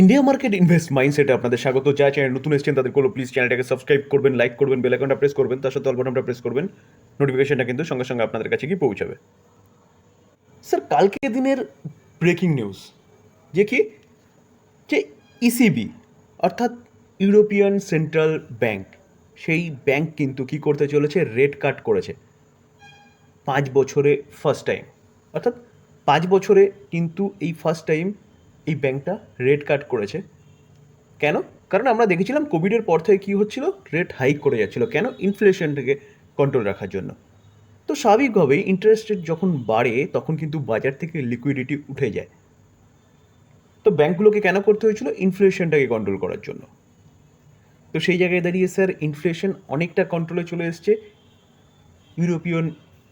India market invest মাইন্ডসেটে আপনাদের স্বাগত। যা চ্যানেল নতুন এসেছেন তাদের কোনো প্লিজ চ্যানেলটাকে সাবস্ক্রাইব করবেন লাইক করবেন বেল আইকনটা প্রেস করবেন, তার সাথে অল প্রেস করবেন নোটিফিকেশনটা কিন্তু সঙ্গে সঙ্গে আপনাদের কাছে গিয়ে পৌঁছাবে। স্যার কালকে দিনের ব্রেকিং নিউজ যে কি? যে ইসিবি অর্থাৎ ইউরোপিয়ান সেন্ট্রাল ব্যাংক সেই ব্যাংক কিন্তু কি করতে চলেছে? রেড কাট করেছে। পাঁচ বছরে ফার্স্ট টাইম অর্থাৎ পাঁচ বছরে কিন্তু এই ফার্স্ট টাইম এই ব্যাংকটা রেট কাট করেছে। কেন? কারণ আমরা দেখেছিলাম কোভিডের পর থেকে কী হচ্ছিল? রেট হাইক করে যাচ্ছিল। কেন? ইনফ্লেশনটাকে কন্ট্রোল রাখার জন্য। তো স্বাভাবিকভাবেই ইন্টারেস্ট রেট যখন বাড়ে, তখন কিন্তু বাজার থেকে লিকুইডিটি উঠে যায়। তো ব্যাংকগুলোকে কেন করতে হয়েছিল? ইনফ্লেশনটাকে কন্ট্রোল করার জন্য। তো সেই জায়গায় দাঁড়িয়ে স্যার ইনফ্লেশন অনেকটা কন্ট্রোলে চলে এসছে। ইউরোপিয়ান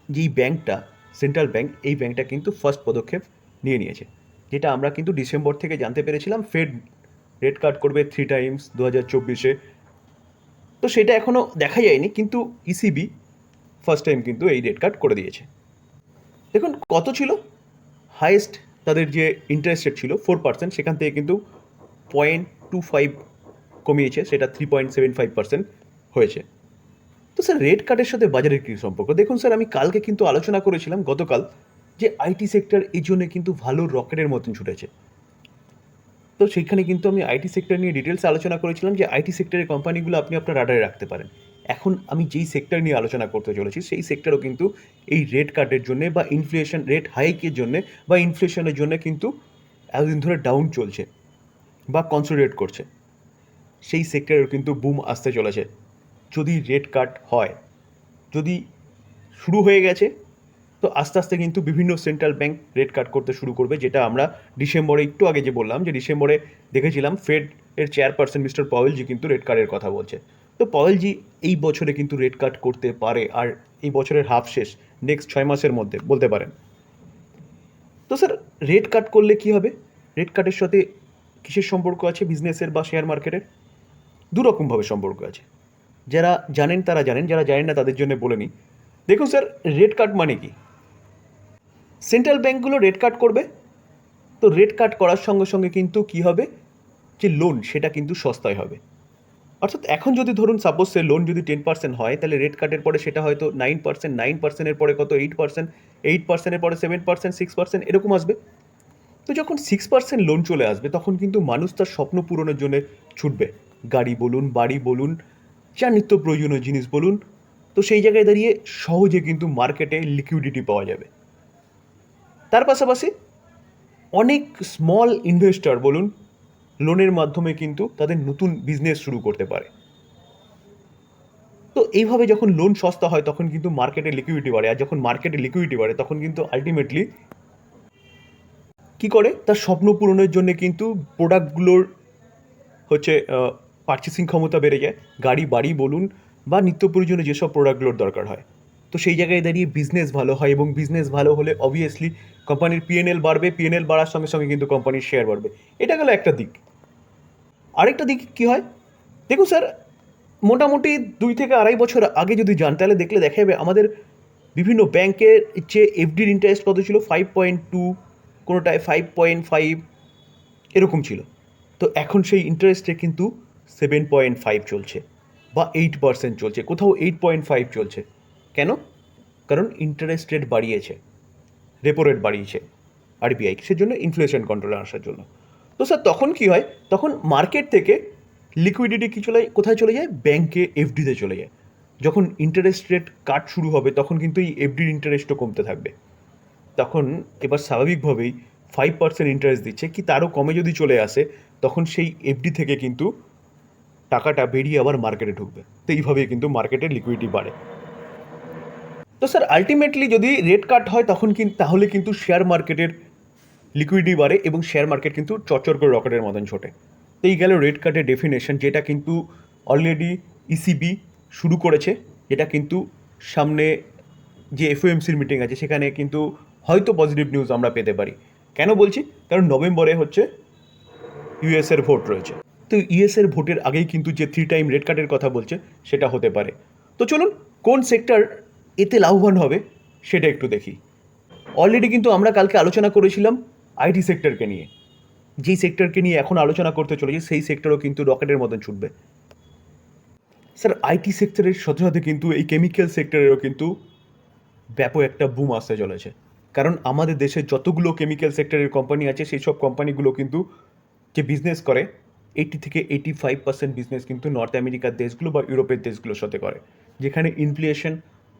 যেই ব্যাংকটা সেন্ট্রাল ব্যাংক এই ব্যাংকটা কিন্তু ফার্স্ট পদক্ষেপ নিয়ে নিয়েছে। যেটা আমরা কিন্তু ডিসেম্বর থেকে জানতে পেরেছিলাম ফেড রেড কার্ড করবে থ্রি টাইমস দু হাজার চব্বিশে। তো সেটা এখনও দেখা যায়নি, কিন্তু ইসিবি ফার্স্ট টাইম কিন্তু এই রেড কার্ড করে দিয়েছে। দেখুন, কত ছিল? হাইয়েস্ট তাদের যে ইন্টারেস্ট রেট ছিল ফোর পার্সেন্ট সেখান থেকে কিন্তু পয়েন্ট টু ফাইভ কমিয়েছে, সেটা three point seven five percent হয়েছে। তো স্যার রেড কার্ডের সাথে বাজারের কী সম্পর্ক? দেখুন স্যার আমি কালকে কিন্তু আলোচনা করেছিলাম, গতকাল যে আইটি সেক্টর এই জন্য কিন্তু ভালো রকেটের মতন ছুটেছে। তো সেইখানে কিন্তু আমি আইটি সেক্টর নিয়ে ডিটেলস আলোচনা করেছিলাম যে আইটি সেক্টরের কোম্পানিগুলো আপনি আপনার রাডারে রাখতে পারেন। এখন আমি যেই সেক্টর নিয়ে আলোচনা করতে চলেছি, সেই সেক্টরও কিন্তু এই রেড কার্ডের জন্যে বা ইনফ্লেশন রেট হাইকের জন্যে বা ইনফ্লেশনের জন্য কিন্তু এতদিন ধরে ডাউন চলছে বা কনসোলিডেট করছে। সেই সেক্টরের কিন্তু বুম আসতে চলেছে। যদি রেড কাট হয়, যদি শুরু হয়ে গেছে তো আস্তে আস্তে কিন্তু বিভিন্ন সেন্ট্রাল ব্যাংক রেট কাট করতে শুরু করবে, যেটা আমরা ডিসেম্বরে একটু আগে যে বললাম যে ডিসেম্বরে দেখেছিলাম ফেড এর চেয়ারপারসন মিস্টার পাওয়েলজি কিন্তু রেড কার্ডের কথা বলছে। তো পাওয়েলজি এই বছরে কিন্তু রেড কাট করতে পারে আর এই বছরের হাফ শেষ নেক্সট ছয় মাসের মধ্যে, বলতে পারেন। তো স্যার রেড কাট করলে কি হবে? রেড কাটের সাথে কিসের সম্পর্ক আছে? বিজনেসের বা শেয়ার মার্কেটের দু রকমভাবে সম্পর্ক আছে। যারা জানেন তারা জানেন, যারা জানেন না তাদের জন্য বলে নিই। দেখুন স্যার রেড কার্ড মানে কি? সেন্ট্রাল ব্যাঙ্কগুলো রেড কার্ড করবে। তো রেড কার্ড করার সঙ্গে সঙ্গে কিন্তু কি হবে? যে লোন সেটা কিন্তু সস্তায় হবে। অর্থাৎ এখন যদি ধরুন সাপোজ সে লোন যদি টেন পার্সেন্ট হয়, তাহলে রেড কার্ডের পরে সেটা হয়তো নাইন পার্সেন্ট নাইন পার্সেন্টের পরে কত? এইট পার্সেন্ট এইট পার্সেন্টের পরে সেভেন পার্সেন্ট সিক্স পার্সেন্ট এরকম আসবে। তো যখন সিক্স পার্সেন্ট লোন চলে আসবে, তখন কিন্তু মানুষ তার স্বপ্ন পূরণের জন্য ছুটবে। গাড়ি বলুন, বাড়ি বলুন, যা নিত্য প্রয়োজনীয় জিনিস বলুন, তো সেই জায়গায় দাঁড়িয়ে সহজে কিন্তু মার্কেটে লিকুইডিটি পাওয়া যাবে। তার পাশাপাশি অনেক স্মল ইনভেস্টর বলুন লোনের মাধ্যমে কিন্তু তাদের নতুন বিজনেস শুরু করতে পারে। তো এইভাবে যখন লোন সস্তা হয়, তখন কিন্তু মার্কেটে লিকুইডিটি বাড়ে। আর যখন মার্কেটে লিকুইডিটি বাড়ে, তখন কিন্তু আলটিমেটলি কি করে? তার স্বপ্ন পূরণের জন্য কিন্তু প্রোডাক্টগুলোর হচ্ছে পারচেসিং ক্ষমতা বেড়ে যায়। গাড়ি, বাড়ি বলুন বা নিত্য প্রয়োজনীয় যেসব প্রোডাক্টগুলোর দরকার হয়। তো সেই জায়গায় দাঁড়িয়ে বিজনেস ভালো হয় এবং বিজনেস ভালো হলে অবভিয়াসলি কোম্পানির পিএনএল বাড়বে পিএনএল বাড়ার সঙ্গে সঙ্গে কিন্তু কোম্পানির শেয়ার বাড়বে। এটা গেল একটা দিক। আরেকটা দিক কী হয়? দেখুন স্যার মোটামুটি দুই থেকে আড়াই বছর আগে যদি যান, তাহলে দেখলে দেখা যাবে আমাদের বিভিন্ন ব্যাংকের যে এফডির ইন্টারেস্ট কত ছিল? ফাইভ পয়েন্ট টু কোনোটায় ফাইভ পয়েন্ট ফাইভ এরকম ছিল। তো এখন সেই ইন্টারেস্টে কিন্তু সেভেন পয়েন্ট ফাইভ চলছে বা এইট পার্সেন্ট চলছে। কোথাও এইট পয়েন্ট ফাইভ চলছে। কেন? কারণ ইন্টারেস্ট রেট বাড়িয়েছে রেপো রেট বাড়িয়েছে আরবিআই সেজন্য ইনফ্লেশন কন্ট্রোলে আসার জন্য। তো স্যার তখন কি হয়? তখন মার্কেট থেকে লিকুইডিটি কি চলে কোথায় চলে যায়? ব্যাংকে এফডিতে চলে যায়। যখন ইন্টারেস্ট রেট কাট শুরু হবে, তখন কিন্তু এই এফডির ইন্টারেস্টও কমতে থাকবে। তখন এবার স্বাভাবিকভাবেই ফাইভ পার্সেন্ট ইন্টারেস্ট দিচ্ছে। কি তারও কমে যদি চলে আসে, তখন সেই এফডি থেকে কিন্তু টাকাটা বেরিয়ে আবার মার্কেটে ঢুকবে। তো এইভাবেই কিন্তু মার্কেটের লিকুইডিটি বাড়ে। তো স্যার আলটিমেটলি যদি রেট কাট হয়, তখন কিন্তু তাহলে কিন্তু শেয়ার মার্কেটের লিকুইডিটি বাড়ে এবং শেয়ার মার্কেট কিন্তু চরচর করে রকেটের মতন ছোটে। তো এই গেল রেড কার্ডের ডেফিনেশন যেটা কিন্তু অলরেডি ইসিবি শুরু করেছে যেটা কিন্তু সামনে যে এফওএমসির মিটিং আছে, সেখানে কিন্তু হয়তো পজিটিভ নিউজ আমরা পেতে পারি। কেন বলছি? কারণ নভেম্বরে হচ্ছে ইউএসের ভোট রয়েছে। তো ইউএসের ভোটের আগেই কিন্তু যে থ্রি টাইম রেড কার্ডের কথা বলছে, সেটা হতে পারে। তো চলুন, কোন সেক্টর এতে লাভবান হবে, সেটা একটু দেখি। অলরেডি কিন্তু আমরা কালকে আলোচনা করেছিলাম আইটি সেক্টরকে নিয়ে। যেই সেক্টরকে নিয়ে এখন আলোচনা করতে চলেছি, সেই সেক্টরও কিন্তু রকেটের মতন ছুটবে। স্যার আইটি সেক্টরের সাথে সাথে কিন্তু এই কেমিক্যাল সেক্টরেরও কিন্তু ব্যাপক একটা বুম আসতে চলেছে। কারণ আমাদের দেশে যতগুলো কেমিক্যাল সেক্টরের কোম্পানি আছে, সেই সব কোম্পানিগুলো কিন্তু যে বিজনেস করে এইটি থেকে এইটি ফাইভ পার্সেন্ট বিজনেস কিন্তু নর্থ আমেরিকার দেশগুলো বা ইউরোপের দেশগুলোর সাথে করে। যেখানে ইনফ্লেশন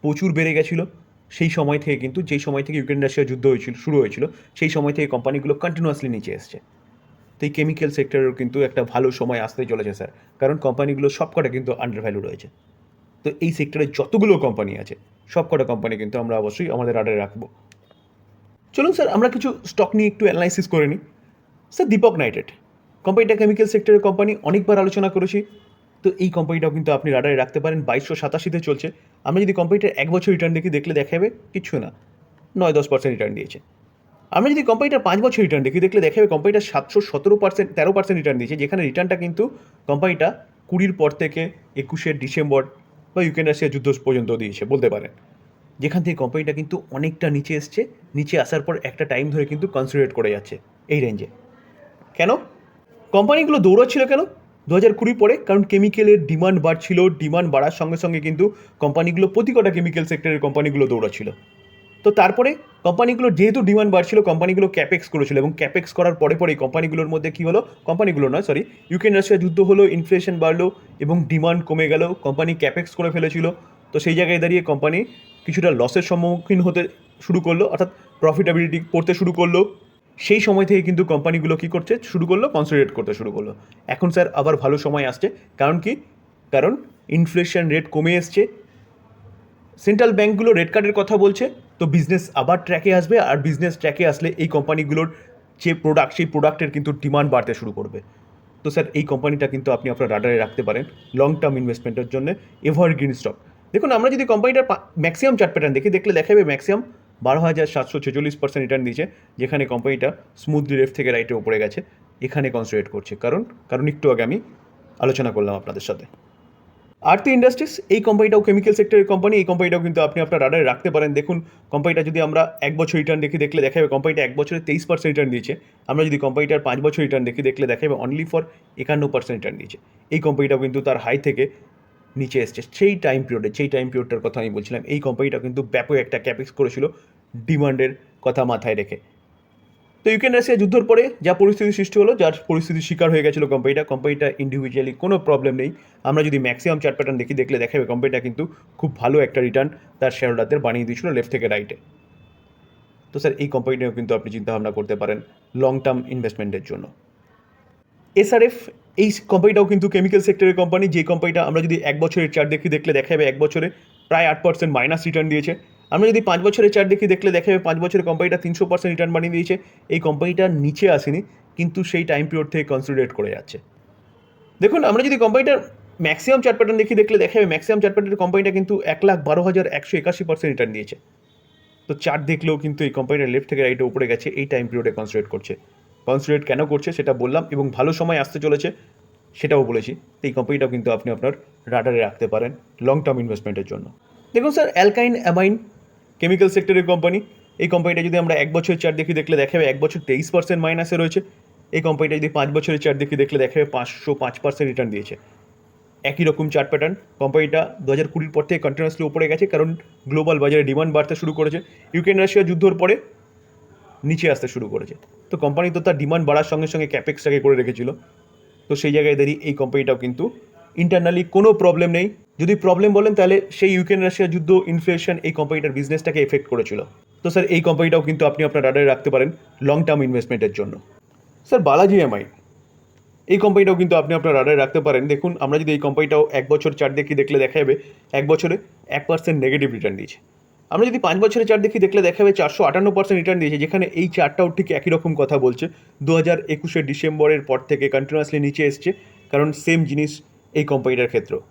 প্রচুর বেড়ে গেছিল। সেই সময় থেকে কিন্তু, যেই সময় থেকে ইউক্রেন রাশিয়া যুদ্ধ হয়েছিল, শুরু হয়েছিল, সেই সময় থেকে কোম্পানিগুলো কন্টিনিউয়াসলি নিচে এসছে। তো এই কেমিক্যাল সেক্টরেরও কিন্তু একটা ভালো সময় আসতে চলেছে স্যার কারণ কোম্পানিগুলো সবকটা কিন্তু আন্ডার ভ্যালু রয়েছে। তো এই সেক্টরে যতগুলো কোম্পানি আছে, সবকটা কোম্পানি কিন্তু আমরা অবশ্যই আমাদের আডারে রাখব। চলুন স্যার আমরা কিছু স্টক নিয়ে একটু অ্যানালাইসিস করে নিই। স্যার দীপক নাইটেড কোম্পানিটা কেমিক্যাল সেক্টরের কোম্পানি অনেকবার আলোচনা করেছি। তো এই কোম্পানিটাও কিন্তু আপনি রাডারে রাখতে পারেন। বাইশশো সাতাশিতে চলছে। আমরা যদি কোম্পানিটার এক বছর রিটার্ন দেখি দেখলে দেখাবে, কিছু না। নয়, দশ পার্সেন্ট রিটার্ন দিয়েছে। আমরা যদি কোম্পানিটার পাঁচ বছর রিটার্ন দেখি দেখলে দেখাবে কোম্পানিটা সাতশো সতেরো পার্সেন্ট তেরো পার্সেন্ট রিটার্ন দিয়েছে। যেখানে রিটার্নটা কিন্তু কোম্পানিটা কুড়ির পর থেকে একুশে ডিসেম্বর বা ইউক্রেন রাশিয়া যুদ্ধ পর্যন্ত দিয়েছে, বলতে পারেন। যেখান থেকে কোম্পানিটা কিন্তু অনেকটা নিচে এসছে। নিচে আসার পর একটা টাইম ধরে কিন্তু কনসিডারেট করে যাচ্ছে এই রেঞ্জে কেন? কোম্পানিগুলো দৌড়াচ্ছিল কেন? দু হাজার কুড়ি পরে, কারণ কেমিক্যালের ডিমান্ড বাড়ছিল ডিমান্ড বাড়ার সঙ্গে সঙ্গে কিন্তু কোম্পানিগুলো প্রতি কটা কেমিক্যাল সেক্টরের কোম্পানিগুলো দৌড়াচ্ছিল। তো তারপরে কোম্পানিগুলো যেহেতু ডিমান্ড বাড়ছিল কোম্পানিগুলো ক্যাপেক্স করেছিল এবং ক্যাপেক্স করার পরে পরেই কোম্পানিগুলোর মধ্যে কী হলো? কোম্পানিগুলো নয় সরি ইউক্রেন রাশিয়া যুদ্ধ হলো ইনফ্লেশন বাড়লো এবং ডিমান্ড কমে গেল কোম্পানি ক্যাপেক্স করে ফেলেছিল। তো সেই জায়গায় দাঁড়িয়ে কোম্পানি কিছুটা লসের সম্মুখীন হতে শুরু করল, অর্থাৎ প্রফিটেবিলিটি পড়তে শুরু করল। সেই সময় থেকে কিন্তু কোম্পানিগুলো কী করছে? শুরু করল কনসিডারেট করতে শুরু করল। এখন স্যার আবার ভালো সময় আসছে। কারণ কি? কারণ ইনফ্লেশন রেট কমে এসছে। সেন্ট্রাল ব্যাঙ্কগুলো রেড কার্ডের কথা বলছে। তো বিজনেস আবার ট্র্যাকে আসবে আর বিজনেস ট্র্যাকে আসলে এই কোম্পানিগুলোর যে প্রোডাক্ট সেই প্রোডাক্টের কিন্তু ডিমান্ড বাড়তে শুরু করবে। তো স্যার, এই কোম্পানিটা কিন্তু আপনি আপনার রাডারে রাখতে পারেন লং টার্ম ইনভেস্টমেন্টের জন্য। এভারগ্রিন স্টক দেখুন, আমরা যদি কোম্পানিটার ম্যাক্সিমাম চার্ট প্যাটার্ন দেখি, দেখলে দেখাবে ম্যাক্সিমাম বারো হাজার সাতশো ছেচল্লিশ পার্সেন্ট রিটার্ন দিয়েছে, যেখানে কোম্পানিটা স্মুথলি লেফট থেকে রাইটে উপরে গেছে, এখানে কনসেন্ট্রেট করছে। কারণ কারণ একটু আগে আমি আলোচনা করলাম আপনাদের সাথে। আরতি ইন্ডাস্ট্রিজ এই কোম্পানিটাও কেমিক্যাল সেক্টরের কোম্পানি এই কোম্পানিটাও কিন্তু আপনি আপনার রাডারে রাখতে পারেন। দেখুন কোম্পানিটা যদি আমরা এক বছর রিটার্ন দেখি দেখলে দেখাবে কোম্পানিটা এক বছরে তেইশ পার্সেন্ট রিটার্ন দিয়েছে। আমরা যদি কোম্পানিটার পাঁচ বছর রিটার্ন দেখি দেখলে দেখাবে অনলি ফর একান্ন পার্সেন্ট রিটার্ন দিয়েছে। এই কোম্পানিটাও কিন্তু তার হাই থেকে নিচে এসছে। সেই টাইম পিরিয়ডে সেই টাইম পিরিয়ডটার কথা আমি বলছিলাম, এই কোম্পানিটা কিন্তু ব্যাপক একটা ক্যাপেক্স করেছিল। ডিমান্ডের কথা মাথায় রেখে। তো ইউক্রেন রাশিয়া যুদ্ধের পরে যা পরিস্থিতি সৃষ্টি হলো, যার পরিস্থিতির শিকার হয়ে গেছিল কোম্পানিটা কোম্পানিটা ইন্ডিভিজুয়ালি কোনো প্রবলেম নেই। আমরা যদি ম্যাক্সিমাম চার্ট প্যাটার্ন দেখি, দেখলে দেখাবে কোম্পানিটা কিন্তু খুব ভালো একটা রিটার্ন তার শেয়ার হোল্ডারদের বানিয়ে দিয়েছিল লেফট থেকে রাইটে তো স্যার এই কোম্পানিটাও কিন্তু আপনি চিন্তাভাবনা করতে পারেন লং টার্ম ইনভেস্টমেন্টের জন্য। এসআরএফ এই কোম্পানিটাও কিন্তু কেমিক্যাল সেক্টরের কোম্পানি যে কোম্পানিটা আমরা যদি এক বছরের চার্ট দেখি, দেখলে দেখাবে এক বছরে প্রায় আট পার্সেন্ট মাইনাস রিটার্ন দিয়েছে। আমরা যদি পাঁচ বছরের চার্ট দেখি, দেখলে দেখাবে পাঁচ বছরের কোম্পানিটা তিনশো পার্সেন্ট রিটার্ন বানিয়ে দিয়েছে। এই কোম্পানিটা নিচে আসেনি, কিন্তু সেই টাইম পিরিয়ড থেকে কনসিডারেট করে যাচ্ছে। দেখুন, আমরা যদি কোম্পানিটার ম্যাক্সিমাম চার্ট প্যাটার্ন দেখি, দেখলে দেখাবে ম্যাক্সিমাম চার্ট প্যাটার্নের কোম্পানিটা কিন্তু এক লাখ বারো হাজার একশো একাশি পার্সেন্ট রিটার্ন দিয়েছে। তো চার্ট দেখলেও কিন্তু এই কোম্পানিটা লেফট থেকে রাইটে উপরে গেছে, এই টাইম পিরিয়ডে কনসিডারেট করছে। কনসিডারেট কেন করছে সেটা বললাম, এবং ভালো সময় আসতে চলেছে সেটাও বলেছি। এই কোম্পানিটাও কিন্তু আপনি আপনার রাডারে রাখতে পারেন লং টার্ম ইনভেস্টমেন্টের জন্য। দেখুন স্যার অ্যালকাইন অ্যামাইন কেমিক্যাল সেক্টরের কোম্পানি এই কোম্পানিটা যদি আমরা এক বছরের চার দেখি দেখলে দেখাবে, এক বছর তেইশ পার্সেন্ট মাইনাসে রয়েছে। এই কোম্পানিটা যদি পাঁচ বছরের চার দেখি দেখলে দেখাবে, পাঁচশো পাঁচ পার্সেন্ট রিটার্ন দিয়েছে। একই রকম চার্ট প্যাটার্ন কোম্পানিটা দু হাজার কুড়ির পর থেকে কন্টিনিউসলি উপরে গেছে, কারণ গ্লোবাল বাজারে ডিমান্ড বাড়তে শুরু করেছে। ইউক্রেন রাশিয়া যুদ্ধর পরে নিচে আসতে শুরু করেছে। তো কোম্পানি তো তার ডিমান্ড বাড়ার সঙ্গে সঙ্গে ক্যাপেক্সটাকে করে রেখেছিল। তো সেই জায়গায় দাঁড়িয়ে এই কোম্পানিটাও কিন্তু ইন্টারনালি কোনো প্রবলেম নেই। যদি প্রবলেম বলেন, তাহলে সেই ইউক্রেন রাশিয়া যুদ্ধ ইনফ্লেশন এই কোম্পানিটার বিজনেসটাকে এফেক্ট করেছিল। তো স্যার এই কোম্পানিটাও কিন্তু আপনি আপনার রাডারে রাখতে পারেন লং টার্ম ইনভেস্টমেন্টের জন্য। স্যার বালাজি এমআই এই কোম্পানিটাও কিন্তু আপনি আপনার রাডারে রাখতে পারেন। দেখুন, আমরা যদি এই কোম্পানিটাও এক বছর চার দেখি দেখলে দেখা যাবে, এক বছরে এক পার্সেন্ট নেগেটিভ রিটার্ন দিয়েছে। আমরা যদি পাঁচ বছরের চার দেখি দেখলে দেখা যাবে চারশো আটান্ন পার্সেন্ট রিটার্ন দিয়েছে, যেখানে এই চার্টটাও ঠিক একই রকম কথা বলছে। দু হাজার একুশে ডিসেম্বরের পর থেকে কন্টিনিউয়াসলি নিচে এসছে। কারণ সেম জিনিস এই কোম্পানিটার ক্ষেত্রেও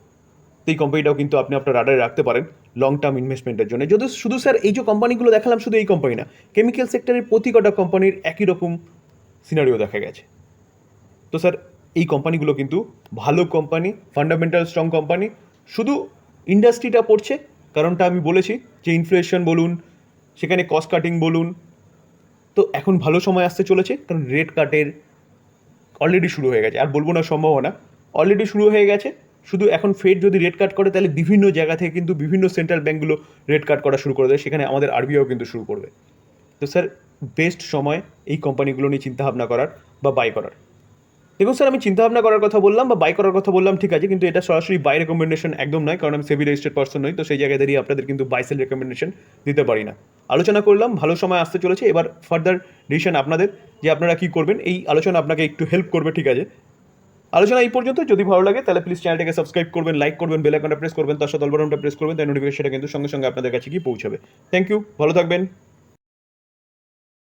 এই কোম্পানিটাও কিন্তু আপনি আপনার রাডারে রাখতে পারেন লং টার্ম ইনভেস্টমেন্টের জন্য। যদি শুধু স্যার এই যে কোম্পানিগুলো দেখালাম, শুধু এই কোম্পানি না কেমিক্যাল সেক্টরের প্রতি কটা কোম্পানির একই রকম সিনারিও দেখা গেছে। তো স্যার এই কোম্পানিগুলো কিন্তু ভালো কোম্পানি ফান্ডামেন্টাল স্ট্রং কোম্পানি শুধু ইন্ডাস্ট্রিটা পড়ছে। কারণটা আমি বলেছি যে ইনফ্লেশন বলুন, সেখানে কস্ট কাটিং বলুন, তো এখন ভালো সময় আসতে চলেছে। কারণ রেট কাটের অলরেডি শুরু হয়ে গেছে। আর বলব না সম্ভাবনা অলরেডি শুরু হয়ে গেছে। শুধু এখন ফেড যদি রেড কাট করে, তাহলে বিভিন্ন জায়গা থেকে কিন্তু বিভিন্ন সেন্ট্রাল ব্যাঙ্কগুলো রেড কাট করা শুরু করে দেয়। সেখানে আমাদের আরবিআইও কিন্তু শুরু করবে। তো স্যার বেস্ট সময় এই কোম্পানিগুলো নিয়ে চিন্তাভাবনা করার বা বাই করার। দেখুন স্যার আমি চিন্তাভাবনা করার কথা বললাম বা বাই করার কথা বললাম, ঠিক আছে, কিন্তু এটা সরাসরি বাই রেকমেন্ডেশন একদম নয়, কারণ আমি সেভি রেজিস্টার্ড পার্সন নই, তো সেই জায়গায় দাঁড়িয়ে আপনাদের কিন্তু বাই সেল রেকমেন্ডেশন দিতে পারি না। আলোচনা করলাম, ভালো সময় আসতে চলেছে। এবার ফার্দার ডিসিশন আপনাদের যে আপনারা কি করবেন, এই আলোচনা আপনাকে একটু হেল্প করবে, ঠিক আছে। আলোচনা এই পর্যন্ত। যদি ভালো লাগে, তাহলে প্লিজ চ্যানেলটাকে সাবস্ক্রাইব করবেন লাইক করবেন বেল আইকনটা প্রেস করবেন, তার সাথে অলবারনটা প্রেস করবেন তাই নোটিফিকেশনটা কিন্তু সঙ্গে সঙ্গে আপনাদের কাছে গিয়ে পৌঁছাবে। থ্যাংক ইউ ভালো থাকবেন।